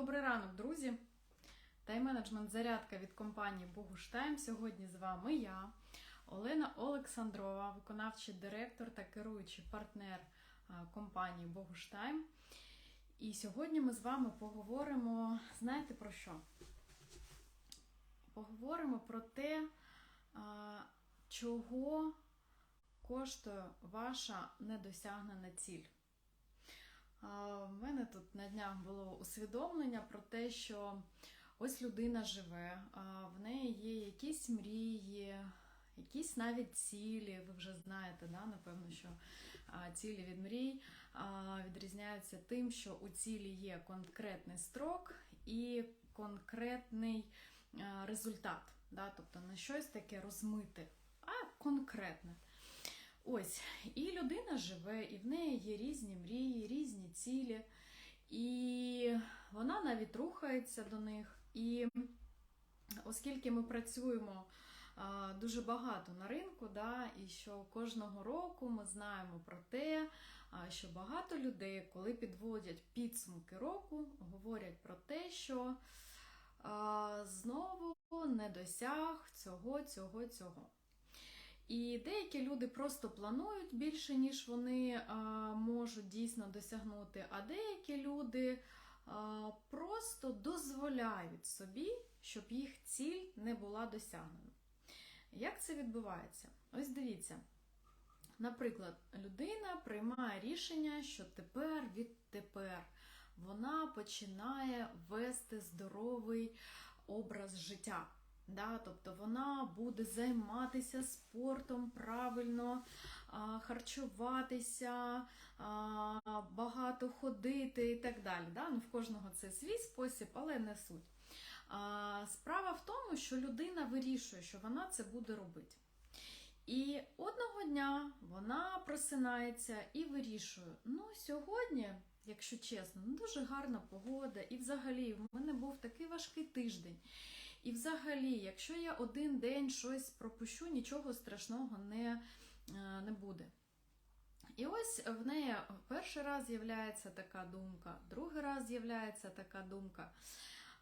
Добрий ранок, друзі! Тайм-менеджмент зарядка від компанії Богуштайм. Сьогодні з вами я, Олена Олександрова, виконавчий директор та керуючий партнер компанії Богуштайм. І сьогодні ми з вами поговоримо, знаєте про що? Поговоримо про те, чого коштує ваша недосягнена ціль. В мене тут на днях було усвідомлення про те, що ось людина живе, в неї є якісь мрії, якісь навіть цілі. Ви вже знаєте, да, напевно, що цілі від мрій відрізняються тим, що у цілі є конкретний строк і конкретний результат. Да, тобто не щось таке розмите, а конкретне. Ось, і людина живе, і в неї є різні мрії, різні цілі, і вона навіть рухається до них. І оскільки ми працюємо а, дуже багато на ринку, да, і що кожного року ми знаємо про те, а, що багато людей, коли підводять підсумки року, говорять про те, що а, знову не досяг цього, цього, цього. І деякі люди просто планують більше, ніж вони можуть дійсно досягнути, а деякі люди просто дозволяють собі, щоб їх ціль не була досягнена. Як це відбувається? Ось дивіться. Наприклад, людина приймає рішення, що тепер відтепер вона починає вести здоровий образ життя. Да, тобто вона буде займатися спортом правильно, харчуватися, багато ходити і так далі. Да? Ну, в кожного це свій спосіб, але не суть. Справа в тому, що людина вирішує, що вона це буде робити. І одного дня вона просинається і вирішує: ну, сьогодні, якщо чесно, ну, дуже гарна погода, і взагалі в мене був такий важкий тиждень. І взагалі, якщо я один день щось пропущу, нічого страшного не, е, не буде. І ось в неї перший раз з'являється така думка, другий раз з'являється така думка.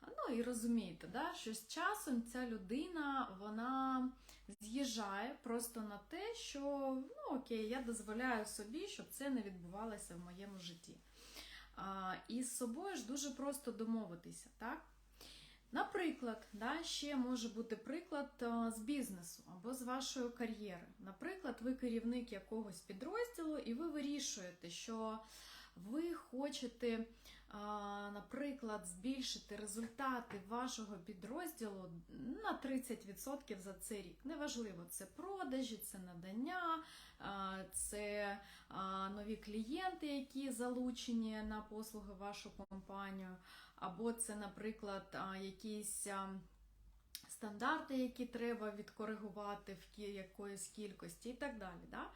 Ну і розумієте, да, що з часом ця людина вона з'їжджає просто на те, що ну окей, я дозволяю собі, щоб це не відбувалося в моєму житті. А, І з собою ж дуже просто домовитися, так? Наприклад, да, ще може бути приклад з бізнесу або з вашої кар'єри. Наприклад, ви керівник якогось підрозділу, і ви вирішуєте, що ви хочете, наприклад, збільшити результати вашого підрозділу на 30% за цей рік. Неважливо, це продажі, це надання, це нові клієнти, які залучені на послуги вашу компанію або це, наприклад, якісь стандарти, які треба відкоригувати в якоїсь кількості і так далі. Да?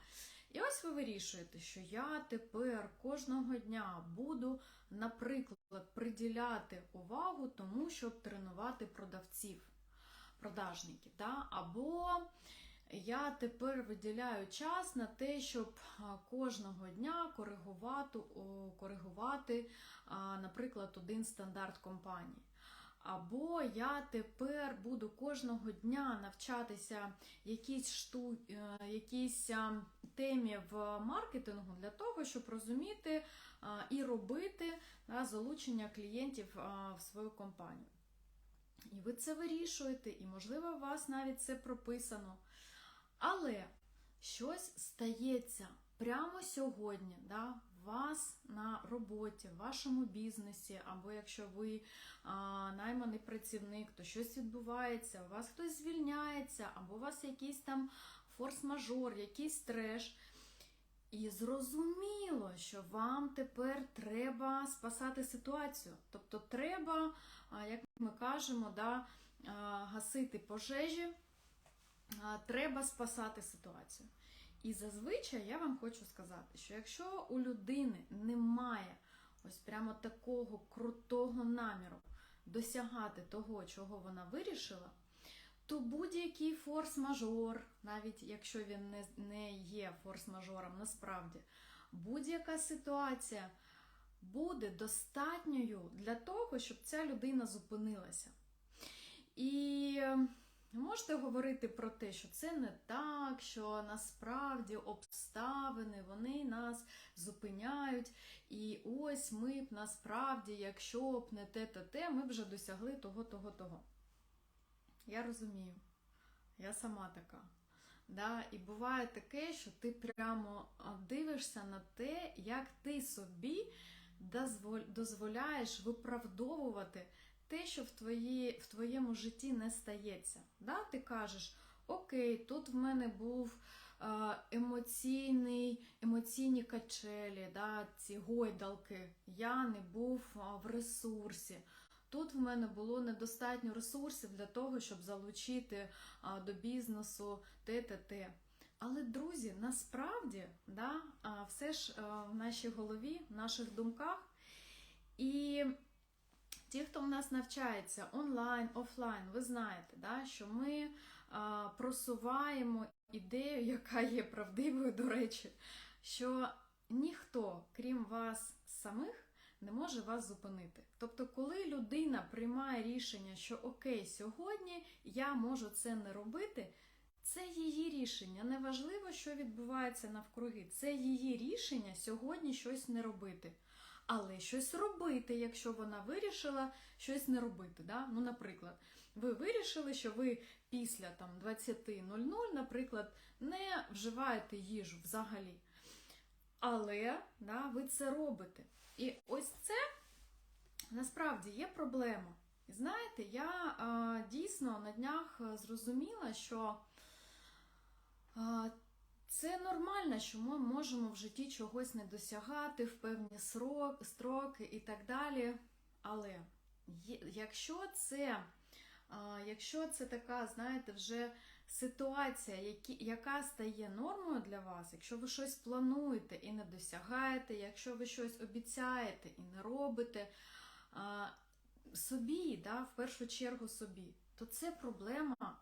І ось ви вирішуєте, що я тепер кожного дня буду, наприклад, приділяти увагу тому, щоб тренувати продавців, продажників. Да? Або я тепер виділяю час на те, щоб кожного дня коригувати, коригувати наприклад, один стандарт компанії. Або я тепер буду кожного дня навчатися якійсь шту... якійсь темі в маркетингу для того, щоб розуміти і робити залучення клієнтів в свою компанію. І ви це вирішуєте, і, можливо, у вас навіть це прописано. Але щось стається прямо сьогодні, да, вас на роботі, в вашому бізнесі, або якщо ви а, найманий працівник, то щось відбувається, у вас хтось звільняється, або у вас якийсь там форс-мажор, якийсь треш. І зрозуміло, що вам тепер треба спасати ситуацію. Тобто треба, як ми кажемо, да, гасити пожежі, треба спасати ситуацію. І зазвичай я вам хочу сказати, що якщо у людини немає ось прямо такого крутого наміру досягати того, чого вона вирішила, то будь-який форс-мажор, навіть якщо він не, не є форс-мажором, насправді, будь-яка ситуація буде достатньою для того, щоб ця людина зупинилася. І можете говорити про те, що це не так, що насправді обставини вони нас зупиняють. І ось ми б насправді, якщо б не те, те, те, ми б вже досягли того, того, того. Я розумію, я сама така. Да? І буває таке, що ти прямо дивишся на те, як ти собі дозволяєш виправдовувати те, що в, твої, в твоєму житті не стається. Да? Ти кажеш, окей, тут в мене був е, емоційний, емоційні качелі, да, ці гойдалки, я не був а, в ресурсі. Тут в мене було недостатньо ресурсів для того, щоб залучити а, до бізнесу те, те. Але, друзі, насправді да, все ж в нашій голові, в наших думках. І ті, хто в нас навчається онлайн, офлайн, ви знаєте, да, що ми а, просуваємо ідею, яка є правдивою, до речі, що ніхто, крім вас самих, не може вас зупинити. Тобто, коли людина приймає рішення, що окей, сьогодні я можу це не робити, це її рішення. Неважливо, що відбувається навкруги. Це її рішення сьогодні щось не робити. Але щось робити, якщо вона вирішила щось не робити. Да? Ну, наприклад, ви вирішили, що ви після там, 20.00, наприклад, не вживаєте їжу взагалі. Але да, ви це робите. І ось це насправді є проблема. І знаєте, я а, дійсно на днях зрозуміла, що це нормально, що ми можемо в житті чогось не досягати в певні срок, строки і так далі. Але якщо це, якщо це така, знаєте, вже ситуація, яка стає нормою для вас, якщо ви щось плануєте і не досягаєте, якщо ви щось обіцяєте і не робите собі, да, в першу чергу собі, то це проблема.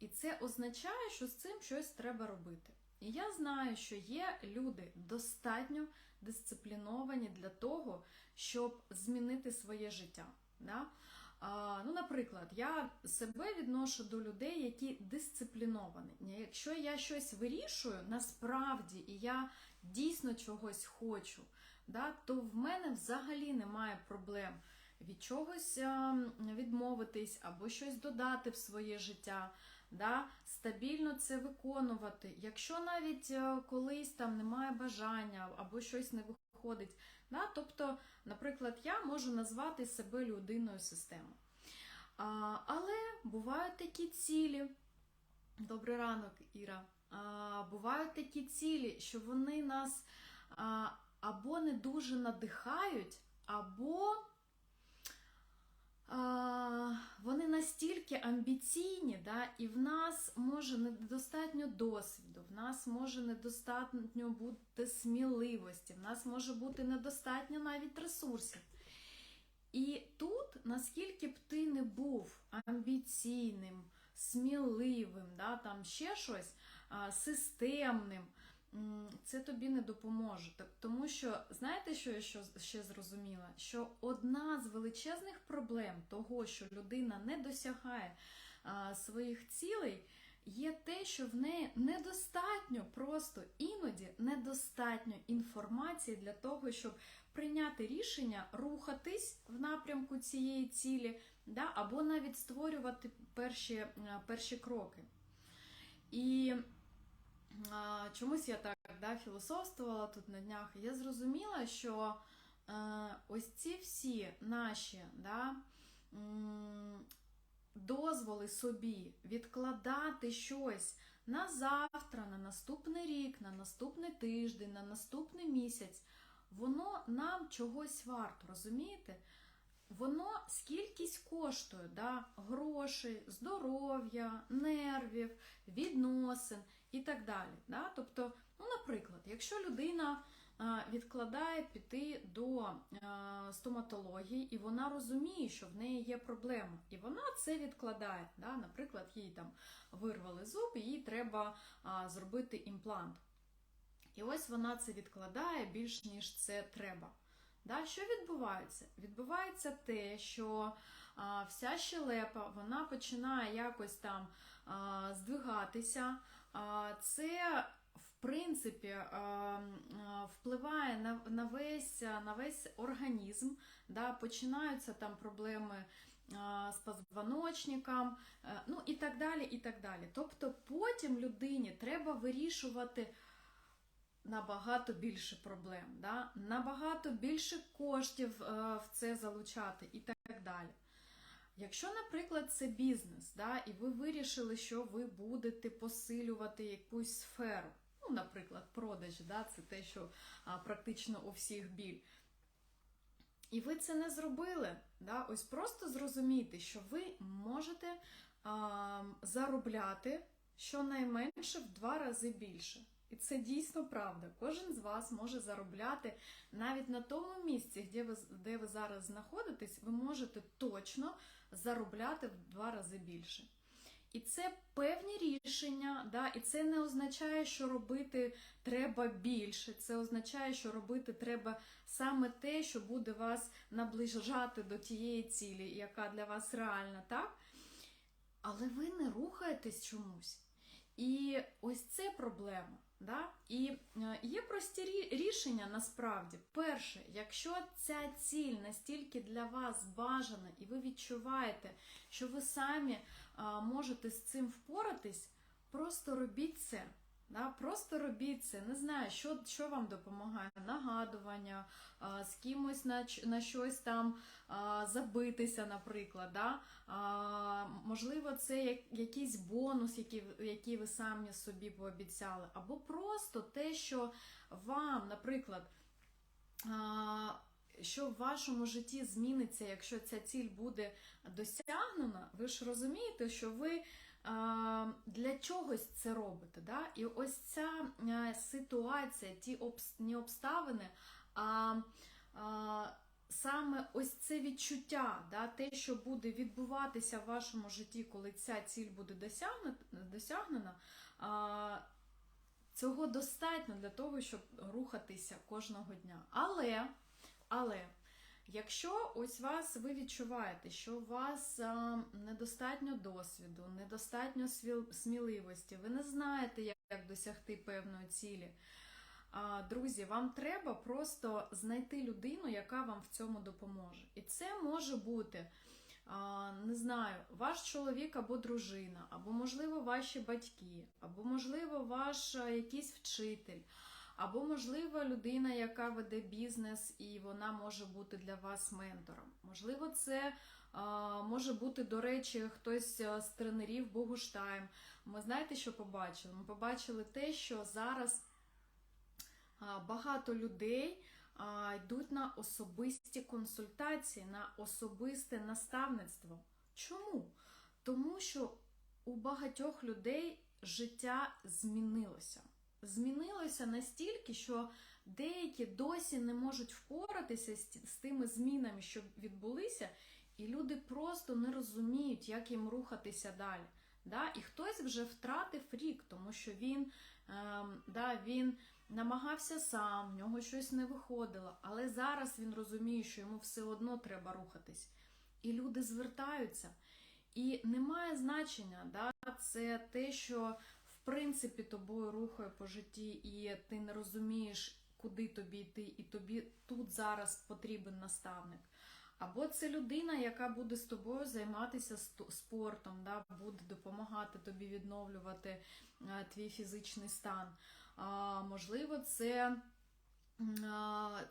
І це означає, що з цим щось треба робити. І я знаю, що є люди достатньо дисципліновані для того, щоб змінити своє життя. Да? А, ну, наприклад, я себе відношу до людей, які дисципліновані. Якщо я щось вирішую насправді, і я дійсно чогось хочу, да, то в мене взагалі немає проблем від чогось а, відмовитись або щось додати в своє життя. Да, стабільно це виконувати. Якщо навіть е, колись там немає бажання або щось не виходить, да, тобто, наприклад, я можу назвати себе людиною системи. А, але бувають такі цілі. Добрий ранок, Іра. А, бувають такі цілі, що вони нас а, або не дуже надихають, або а, вони настільки амбіційні, да, і в нас може недостатньо досвіду, в нас може недостатньо бути сміливості, в нас може бути недостатньо навіть ресурсів. І тут, наскільки б ти не був амбіційним, сміливим, да, там ще щось системним, це тобі не допоможе. Тому що, знаєте, що я ще зрозуміла? Що одна з величезних проблем того, що людина не досягає своїх цілей, є те, що в неї недостатньо, просто іноді недостатньо інформації для того, щоб прийняти рішення рухатись в напрямку цієї цілі, да, або навіть створювати перші, е, перші кроки. І чомусь я так да, філософствувала тут на днях, я зрозуміла, що е, ось ці всі наші да, дозволи собі відкладати щось на завтра, на наступний рік, на наступний тиждень, на наступний місяць, воно нам чогось варто, розумієте? Воно скількись коштує, да? грошей, здоров'я, нервів, відносин і так далі. Да? Тобто, ну, наприклад, якщо людина відкладає піти до стоматології, і вона розуміє, що в неї є проблема, і вона це відкладає. Да? Наприклад, їй там вирвали зуб, і їй треба зробити імплант. І ось вона це відкладає більш ніж це треба. Да? Що відбувається? Відбувається те, що вся щелепа вона починає якось там здвигатися. Це в принципі впливає на, на, весь, на весь організм, да? починаються там проблеми з позвоночником, е, ну і так далі. і так далі. Тобто потім людині треба вирішувати набагато більше проблем, да? набагато більше коштів е, в це залучати і так далі. Якщо, наприклад, це бізнес, да, і ви вирішили, що ви будете посилювати якусь сферу, ну, наприклад, продаж, да, це те, що а, практично у всіх біль. І ви це не зробили, да, ось просто зрозумійте, що ви можете а, заробляти щонайменше в два рази більше. І це дійсно правда. Кожен з вас може заробляти навіть на тому місці, де ви, де ви зараз знаходитесь, ви можете точно заробляти в два рази більше. І це певні рішення, да, і це не означає, що робити треба більше. Це означає, що робити треба саме те, що буде вас наближати до тієї цілі, яка для вас реальна, так? Але ви не рухаєтесь чомусь. І ось це проблема. Да? І е, є прості рішення насправді. Перше, якщо ця ціль настільки для вас бажана, і ви відчуваєте, що ви самі можете з цим впоратись, просто робіть це. Да? Просто робіть це. Не знаю, що, що вам допомагає. Нагадування, а, з кимось на, на щось там а, забитися, наприклад. Да? А, можливо, це якийсь бонус, який, який ви самі собі пообіцяли, або просто те, що вам, наприклад, що в вашому житті зміниться, якщо ця ціль буде досягнена, ви ж розумієте, що ви для чогось це робите. Да? І ось ця ситуація, ті обс- не обставини, а саме ось це відчуття, да, те, що буде відбуватися в вашому житті, коли ця ціль буде досягнена, а, цього достатньо для того, щоб рухатися кожного дня. Але, але якщо ось вас ви відчуваєте, що у вас а, недостатньо досвіду, недостатньо сміливості, ви не знаєте, як, як досягти певної цілі. Друзі, вам треба просто знайти людину, яка вам в цьому допоможе. І це може бути, не знаю, ваш чоловік або дружина, або, можливо, ваші батьки, або, можливо, ваш якийсь вчитель, або, можливо, людина, яка веде бізнес, і вона може бути для вас ментором. Можливо, це може бути, до речі, хтось з тренерів Богуштайм. Ми знаєте, що побачили? Ми побачили те, що зараз багато людей йдуть на особисті консультації, на особисте наставництво. Чому? Тому що у багатьох людей життя змінилося. Змінилося настільки, що деякі досі не можуть впоратися з тими змінами, що відбулися, і люди просто не розуміють, як їм рухатися далі. Да? І хтось вже втратив рік, тому що він, ем, да, він намагався сам, в нього щось не виходило, але зараз він розуміє, що йому все одно треба рухатись. І люди звертаються. І немає значення, да, це те, що в принципі тобою рухає по житті, і ти не розумієш, куди тобі йти, і тобі тут зараз потрібен наставник. Або це людина, яка буде з тобою займатися спортом, да, буде допомагати тобі відновлювати е, твій фізичний стан. А, можливо, це,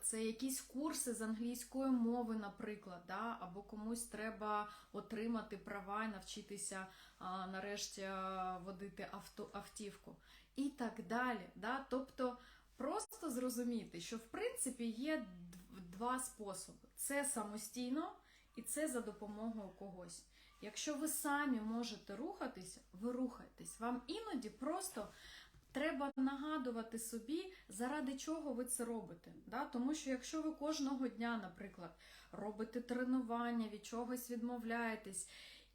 це якісь курси з англійської мови, наприклад, да? або комусь треба отримати права і навчитися а, нарешті водити авто, автівку. І так далі. Да? Тобто просто зрозуміти, що в принципі є дв- два способи: це самостійно і це за допомогою когось. Якщо ви самі можете рухатися, ви рухаєтесь. Вам іноді просто треба нагадувати собі, заради чого ви це робите. Да? Тому що якщо ви кожного дня, наприклад, робите тренування, від чогось відмовляєтесь,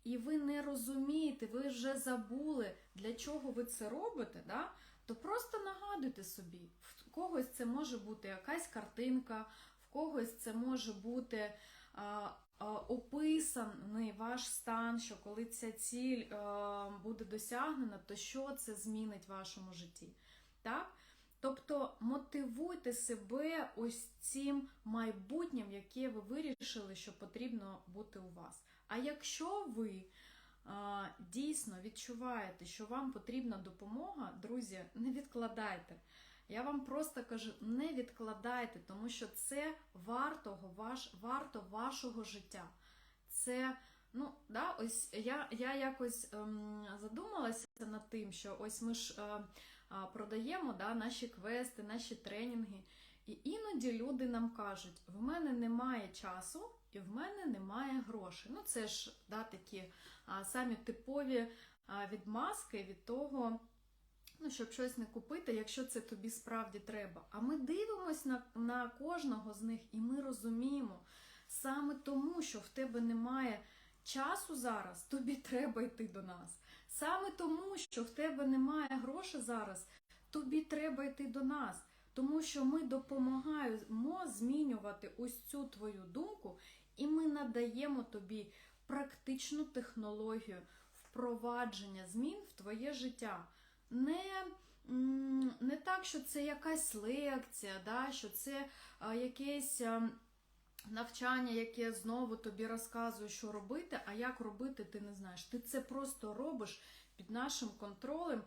і ви не розумієте, ви вже забули, для чого ви це робите, да? то просто нагадуйте собі, в когось це може бути якась картинка, в когось це може бути описаний ваш стан, що коли ця ціль буде досягнена, то що це змінить в вашому житті. Так? Тобто мотивуйте себе ось цим майбутнім, яке ви вирішили, що потрібно бути у вас. А якщо ви а, дійсно відчуваєте, що вам потрібна допомога, друзі, не відкладайте. Я вам просто кажу, не відкладайте, тому що це вартого, ваш, варто вашого життя. Це, ну, да, ось я, я якось ем, задумалася над тим, що ось ми ж е, а, продаємо да, наші квести, наші тренінги. І іноді люди нам кажуть, в мене немає часу і в мене немає грошей. Ну, це ж да, такі а, самі типові а, відмазки від того, ну, щоб щось не купити, якщо це тобі справді треба. А ми дивимося на, на кожного з них і ми розуміємо, саме тому, що в тебе немає часу зараз, тобі треба йти до нас. Саме тому, що в тебе немає грошей зараз, тобі треба йти до нас. Тому що ми допомагаємо змінювати ось цю твою думку, і ми надаємо тобі практичну технологію впровадження змін в твоє життя. Не, не так, що це якась лекція, да, що це а, якесь а, навчання, яке знову тобі розказує, що робити, а як робити, ти не знаєш. Ти це просто робиш під нашим контролем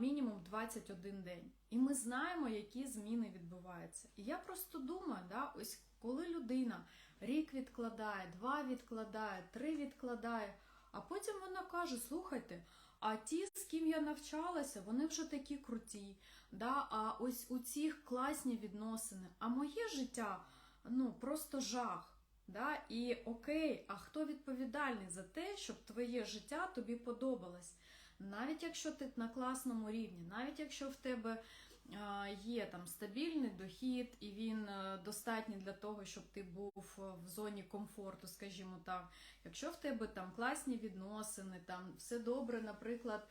мінімум 21 день. І ми знаємо, які зміни відбуваються. І я просто думаю, да, ось коли людина рік відкладає, два відкладає, три відкладає, а потім вона каже: слухайте. А ті, з ким я навчалася, вони вже такі круті. Да? А ось у цих класні відносини. А моє життя ну, просто жах. Да? І окей, а хто відповідальний за те, щоб твоє життя тобі подобалось? Навіть якщо ти на класному рівні, навіть якщо в тебе є там стабільний дохід, і він е, достатній для того, щоб ти був е, в зоні комфорту, скажімо так. Якщо в тебе там класні відносини, там все добре, наприклад,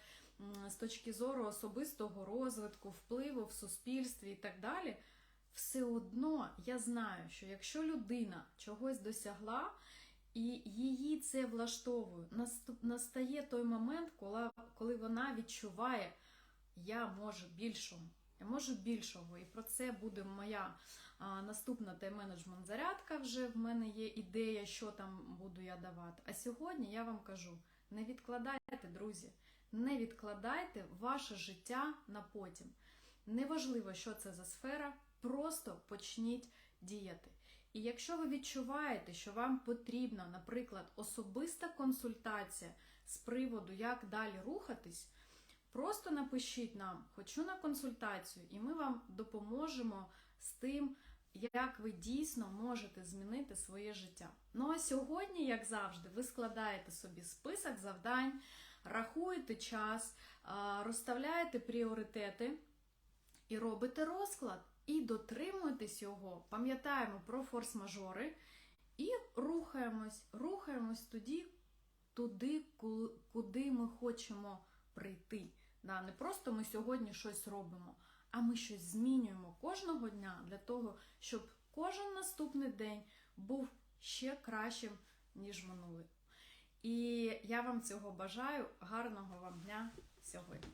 з точки зору особистого розвитку, впливу в суспільстві і так далі, все одно я знаю, що якщо людина чогось досягла і її це влаштовує, настає той момент, коли, вона відчуває, я можу більшого. Я можу більшого, і про це буде моя а, наступна тайм-менеджмент зарядка. Вже в мене є ідея, що там буду я давати. А сьогодні я вам кажу: не відкладайте, друзі, не відкладайте ваше життя на потім. Неважливо, що це за сфера, просто почніть діяти. І якщо ви відчуваєте, що вам потрібна, наприклад, особиста консультація з приводу, як далі рухатись, просто напишіть нам, хочу на консультацію, і ми вам допоможемо з тим, як ви дійсно можете змінити своє життя. Ну а сьогодні, як завжди, ви складаєте собі список завдань, рахуєте час, розставляєте пріоритети і робите розклад. І дотримуєтесь його, пам'ятаємо про форс-мажори і рухаємось, рухаємось тоді, туди, куди ми хочемо прийти. Да, не просто ми сьогодні щось робимо, а ми щось змінюємо кожного дня для того, щоб кожен наступний день був ще кращим, ніж минулий. І я вам цього бажаю. Гарного вам дня сьогодні.